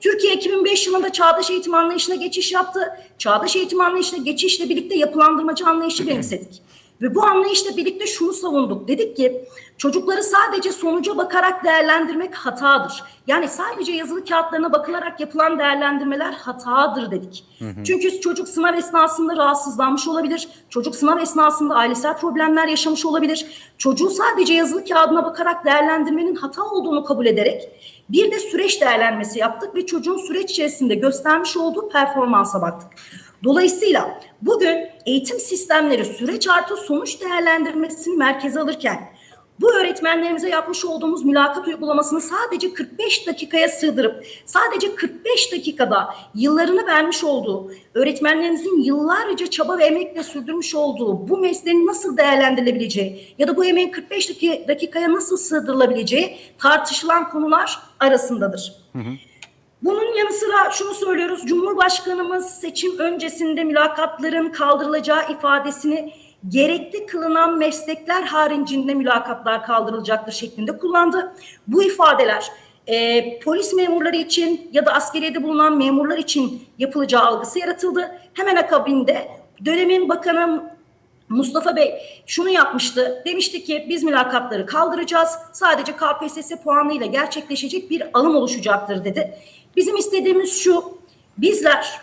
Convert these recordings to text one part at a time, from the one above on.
Türkiye 2005 yılında çağdaş eğitim anlayışına geçiş yaptı. Çağdaş eğitim anlayışına geçişle birlikte yapılandırmacı anlayışı benimsedik. Ve bu anlayışla birlikte şunu savunduk. Dedik ki çocukları sadece sonuca bakarak değerlendirmek hatadır. Yani sadece yazılı kağıtlarına bakılarak yapılan değerlendirmeler hatadır dedik. Çünkü çocuk sınav esnasında rahatsızlanmış olabilir. Çocuk sınav esnasında ailesel problemler yaşamış olabilir. Çocuğu sadece yazılı kağıdına bakarak değerlendirmenin hata olduğunu kabul ederek bir de süreç değerlenmesi yaptık ve çocuğun süreç içerisinde göstermiş olduğu performansa baktık. Dolayısıyla bugün eğitim sistemleri süreç artı sonuç değerlendirmesini merkeze alırken bu öğretmenlerimize yapmış olduğumuz mülakat uygulamasını sadece 45 dakikaya sığdırıp sadece 45 dakikada yıllarını vermiş olduğu, öğretmenlerimizin yıllarca çaba ve emekle sürdürmüş olduğu bu mesleğin nasıl değerlendirilebileceği ya da bu emeğin 45 daki- dakikaya nasıl sığdırılabileceği tartışılan konular arasındadır. Bunun yanı sıra şunu söylüyoruz. Cumhurbaşkanımız seçim öncesinde mülakatların kaldırılacağı ifadesini gerekli kılınan meslekler haricinde mülakatlar kaldırılacaktır şeklinde kullandı. Bu ifadeler e, polis memurları için ya da askeriyede bulunan memurlar için yapılacağı algısı yaratıldı. Hemen akabinde dönemin bakanı Mustafa Bey şunu yapmıştı. Demişti ki biz mülakatları kaldıracağız. Sadece KPSS puanıyla gerçekleşecek bir alım oluşacaktır dedi. Bizim istediğimiz şu. Bizler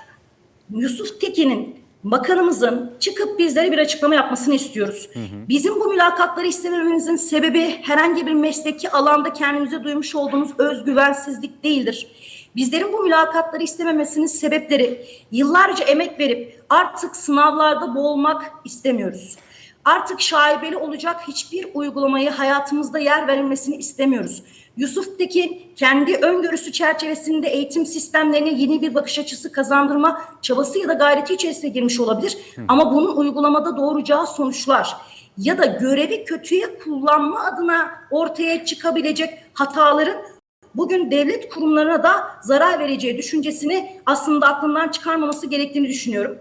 Yusuf Tekin'in bakanımızın çıkıp bizlere bir açıklama yapmasını istiyoruz. Bizim bu mülakatları istemememizin sebebi herhangi bir mesleki alanda kendimize duymuş olduğumuz özgüvensizlik değildir. Bizlerin bu mülakatları istememesinin sebepleri yıllarca emek verip artık sınavlarda boğulmak istemiyoruz. Artık şaibeli olacak hiçbir uygulamayı hayatımızda yer verilmesini istemiyoruz. Yusuf Tekin kendi öngörüsü çerçevesinde eğitim sistemlerine yeni bir bakış açısı kazandırma çabası ya da gayreti içerisine girmiş olabilir. Ama bunun uygulamada doğuracağı sonuçlar ya da görevi kötüye kullanma adına ortaya çıkabilecek hataların bugün devlet kurumlarına da zarar vereceği düşüncesini aslında aklından çıkarmaması gerektiğini düşünüyorum.